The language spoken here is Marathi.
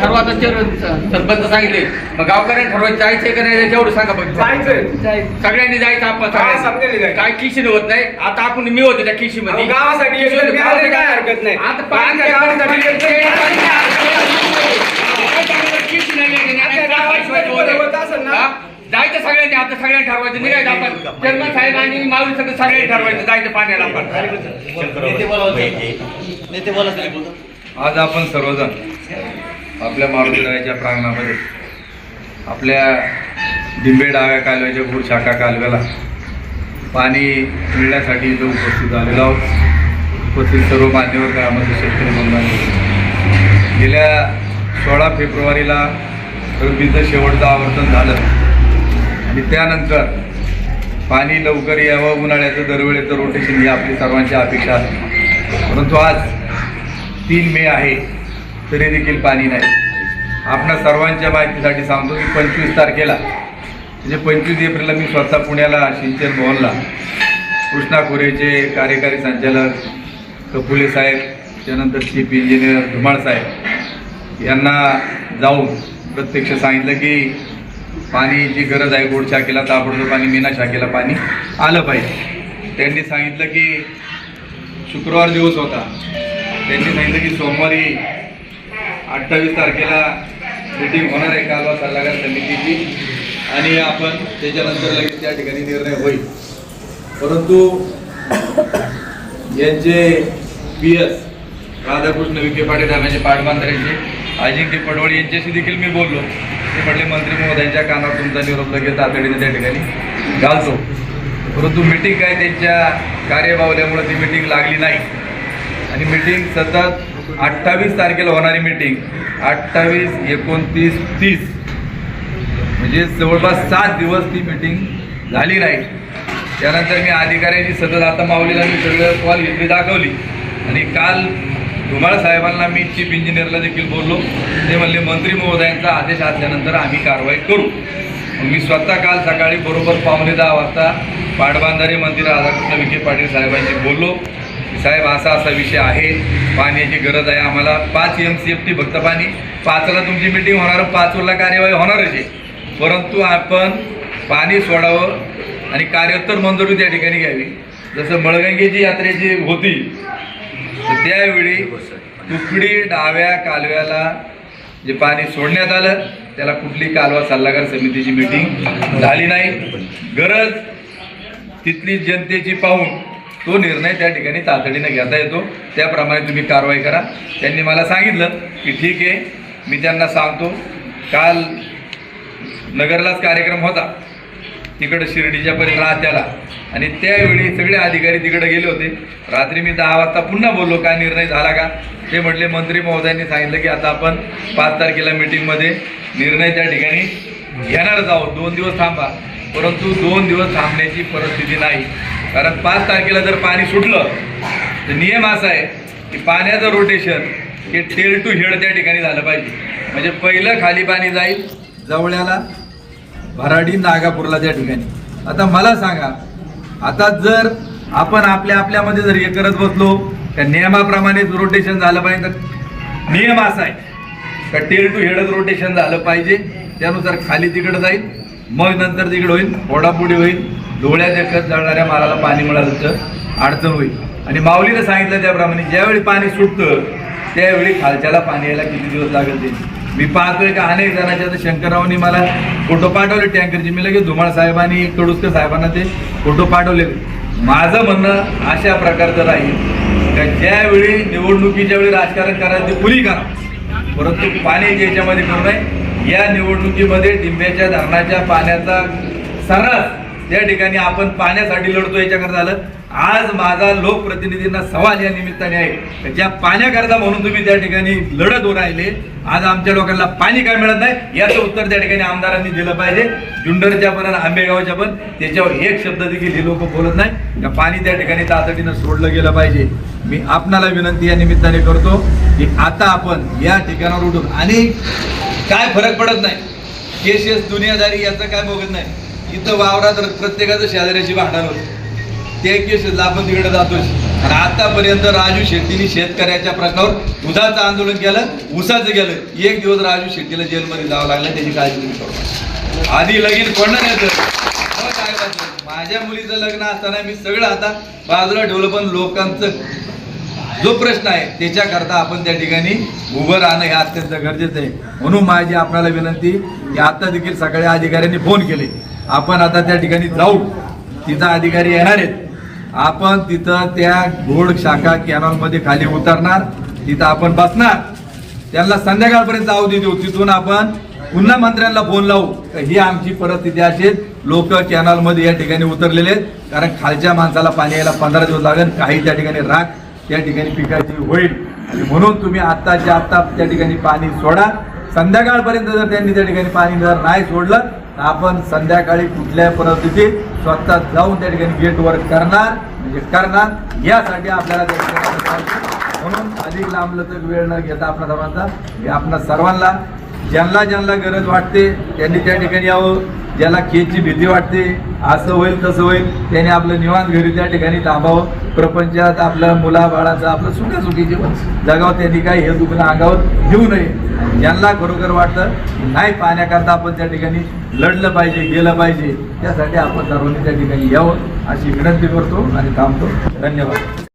ठरवायचं चेअर- सरपंच सांगितले मग गावकऱ्यांनी ठरवायचं जायचंय का नाही तेवढं सांगा बघ जायचंय. सगळ्यांनी जायचं आपण सगळ्यांनी. काय किशी होत नाही. आता आपण मी होतो त्या किशी मध्ये गावासाठी तरी काय हरकत नाही. आता? जायचं सगळ्यांनी आता सगळ्यांनी ठरवायचं. निघायचं आपण. चेअरमन साहेब आणि माऊली सगळं सगळ्यांनी ठरवायचं. जायचं पाण्याला आपण. आज आपण सर्वजण आपल्या महाविद्यालयाच्या प्रांगणामध्ये आपल्या डिंबे डाव्या कालव्याच्या गुड शाखा कालव्याला पाणी मिळण्यासाठी जो उपस्थित झालेलो आहोत. उपस्थित सर्व मान्यवर ग्रामस्थ शेतकरी बंधूंनी. गेल्या सोळा फेब्रुवारीला रब्बीचं शेवटचं आवर्तन झालं. आणि त्यानंतर पाणी लवकर यावं उन्हाळ्याचं दरवेळेचं रोटेशन ही आपली सर्वांची अपेक्षा असते परंतु आज तीन मे आहे. तरी देखील पाणी नाही. आपणा सर्वांच्या माहितीसाठी सांगतो की पंचवीस तारखेला म्हणजे पंचवीस एप्रिलला मी स्वतः पुण्याला सिंचन भवनला. कृष्णा खोरेचे कार्यकारी संचालक कपुले साहेब त्यानंतर चीफ इंजिनियर धुमाळ साहेब यांना जाऊन प्रत्यक्ष सांगितलं की पाणीची गरज आहे गोड शाखेला ताबडतोब पाणी मीना शाखेला पाणी आलं पाहिजे. त्यांनी सांगितलं की शुक्रवार दिवस होता. त्यांनी सांगितलं की सोमवारी अठ्ठावीस तारखेला मीटिंग होणार आहे. कालवा सल्लागार समितीची. आणि आपण त्याच्यानंतर लगेच त्या ठिकाणी निर्णय होईल. परंतु यांचे पी एस राधाकृष्ण विखे पाटील धरणाचे पाटबंधाऱ्यांचे अजिंक्य पडवळ यांच्याशी देखील मी बोललो. ते म्हटले मंत्री महोदयांच्या कानावर तुमचा निरोप लगेच तातडीने त्या ठिकाणी घालतो. परंतु मिटिंग काय त्यांच्या कार्यभावल्यामुळे ती मिटिंग लागली नाही. आणि मिटिंग सतत अठ्ठावीस तारखेला होणारी मीटिंग अठ्ठावीस एकोणतीस तीस. म्हणजे जवळपास सात दिवस ती मीटिंग झाली नाही. त्यानंतर मी अधिकाऱ्यांनी सतत आता माऊलीला मी सगळं कॉल घेतली दाखवली. आणि काल धुमाळ साहेबांना मी चीफ इंजिनियरला देखील बोललो. ते म्हणले मंत्री महोदयांचा आदेश असल्यानंतर आम्ही कारवाई करू. मग मी स्वतः काल सकाळी बरोबर पावणे दहा वाजता पाटबंधारे मंदिर राधाकृष्ण विखे पाटील साहेबांशी बोललो. साहेब असा असा विषय आहे. पाण्याची गरज आहे आम्हाला. पाच एम सी एफ टी फक्त पाणी. पाचला तुमची मिटिंग होणार पाचला कार्यवाही होणारच आहे. परंतु आपण पाणी सोडावं आणि कार्योत्तर मंजुरी त्या ठिकाणी घ्यावी. जसं मळगंगेची यात्रेची होती तर त्यावेळी तुकडी डाव्या कालव्याला जे पाणी सोडण्यात आलं त्याला कुठली कालवा सल्लागार समितीची मिटिंग झाली नाही. गरज तिथली जनतेची पाहून तो निर्णय त्या ठिकाणी तातडीने घेता येतो. त्याप्रमाणे तुम्ही कारवाई करा. त्यांनी मला सांगितलं की ठीक आहे मी त्यांना सांगतो. काल नगरलाच कार्यक्रम होता. तिकडं शिर्डीच्या परी राहत्याला. आणि त्यावेळी सगळे अधिकारी तिकडे गेले होते. रात्री मी दहा वाजता पुन्हा बोललो काय निर्णय झाला का? ते म्हटले मंत्री महोदयांनी सांगितलं की आता आपण पाच तारखेला मिटिंगमध्ये निर्णय त्या ठिकाणी घेणारच आहोत. दोन दिवस थांबा. परंतु दोन दिवस थांबण्याची परिस्थिती नाही. कारण पाच तारखेला जर पाणी सुटलं तर नियम असा आहे की पाण्याचं रोटेशन हे टेल टू हेड त्या ठिकाणी झालं पाहिजे. म्हणजे पहिलं खाली पाणी जाईल जवळ्याला भराडी नागापूरला त्या ठिकाणी. आता मला सांगा आता जर आपण आपल्या आपल्यामध्ये जर हे करत बसलो त्या नियमाप्रमाणेच रोटेशन झालं पाहिजे तर नियम असा आहे का टेल टू हेडच रोटेशन झालं पाहिजे त्यानुसार खाली तिकडं जाईल मग नंतर तिकडं होईल फोडापुडी होईल डोळ्या देखत जळणाऱ्या मालाला पाणी मिळालं तर अडचण होईल. आणि माऊलीनं सांगितलं त्याप्रमाणे ज्यावेळी पाणी सुटतं त्यावेळी खालच्याला पाणी यायला किती दिवस लागेल ते? मी पाहतोय का अनेक जणांच्या तर शंकररावनी मला फोटो पाठवले टँकरचे. मी लगेच धुमाळ साहेबांनी कडुसकर साहेबांना ते फोटो पाठवलेले माझं म्हणणं अशा प्रकारचं राहील का ज्यावेळी निवडणुकीच्या वेळी राजकारण करायचं ते पुरी करा? परंतु पाणी याच्यामध्ये करू नये. या निवडणुकीमध्ये डिंब्याच्या धरणाच्या पाण्याचा सर्रास त्या ठिकाणी आपण पाण्यासाठी लढतो याच्याकरता झालं. आज माझा लोकप्रतिनिधींना सवाल या निमित्ताने आहे. ज्या पाण्याकरता म्हणून तुम्ही त्या ठिकाणी लढत होऊन राहिले आज आमच्या लोकांना पाणी काय मिळत नाही? याचं उत्तर त्या ठिकाणी आमदारांनी दिलं पाहिजे. जुंडरच्या पण आंबेगावच्या पण. त्याच्यावर एक शब्द देखील हे लोक बोलत नाही. का पाणी त्या ठिकाणी तातडीनं सोडलं गेलं पाहिजे? मी आपणाला विनंती या निमित्ताने करतो की आता आपण या ठिकाणावर उठून आणि काय फरक पडत नाही? केसेस दुनियादारी याचं काय बघत नाही? इथं वावरात प्रत्येकाचं शेजाऱ्याची भांडण होतं. ते केसेसला आपण तिकडे जातोच. आणि आतापर्यंत राजू शेट्टीने शेतकऱ्याच्या प्रश्नावर दुधाचं आंदोलन केलं उसाचं केलं. एक दिवस राजू शेट्टीला जेलमध्ये जावं लागलं त्याची काळजी तुम्ही आधी लगीन पडलं नाही काय माझ्या मुलीचं लग्न असताना मी सगळं आता बाजूला ठेवलं पण लोकांचं जो प्रश्न आहे त्याच्याकरता आपण त्या ठिकाणी उभं राहणं हे अत्यंत गरजेचं आहे. म्हणून माझी आपल्याला विनंती की आता देखील सकाळी अधिकाऱ्यांनी फोन केले. आपण आता त्या ठिकाणी जाऊ तिथं अधिकारी येणार आहेत. आपण तिथं त्या घोड शाखा कॅनॉलमध्ये खाली उतरणार तिथं आपण बसणार. त्यांना संध्याकाळपर्यंत अवधी देऊ तिथून आपण पुन्हा मंत्र्यांना फोन लावू. ही आमची परिस्थिती अशी लोक कॅनॉलमध्ये या ठिकाणी उतरलेले आहेत. कारण खालच्या माणसाला पाणी यायला पंधरा दिवस लागेल. काही त्या ठिकाणी राख त्या ठिकाणी पिकाची होईल. आणि म्हणून तुम्ही आत्ताच्या आत्ता त्या ठिकाणी पाणी सोडा. संध्याकाळपर्यंत जर त्यांनी त्या ठिकाणी पाणी जर नाही सोडलं आपण संध्याकाळी कुठल्याही परिस्थितीत स्वतः जाऊन त्या ठिकाणी गेटवर करणार म्हणजे करणार. यासाठी आपल्याला म्हणून अधिक लांबलचक वेळ न घेता आपल्या सर्वांचा मी आपणा सर्वांना ज्यांना ज्यांना गरज वाटते त्यांनी त्या ठिकाणी यावं. ज्याला खेची भीती वाटते असं होईल तसं होईल त्याने आपलं निवांत घरी त्या ठिकाणी थांबावं. प्रपंचात आपलं मुलाबाळाचं आपलं सुखासुखी जीवन जगावं त्यांनी काही हे दुखणं अंगावर घेऊ नये. ज्यांना खरोखर वाटतं नाही पाहण्याकरता आपण त्या ठिकाणी लढलं पाहिजे गेलं पाहिजे. त्यासाठी आपण सर्वांनी त्या ठिकाणी यावं अशी विनंती करतो आणि थांबतो. धन्यवाद.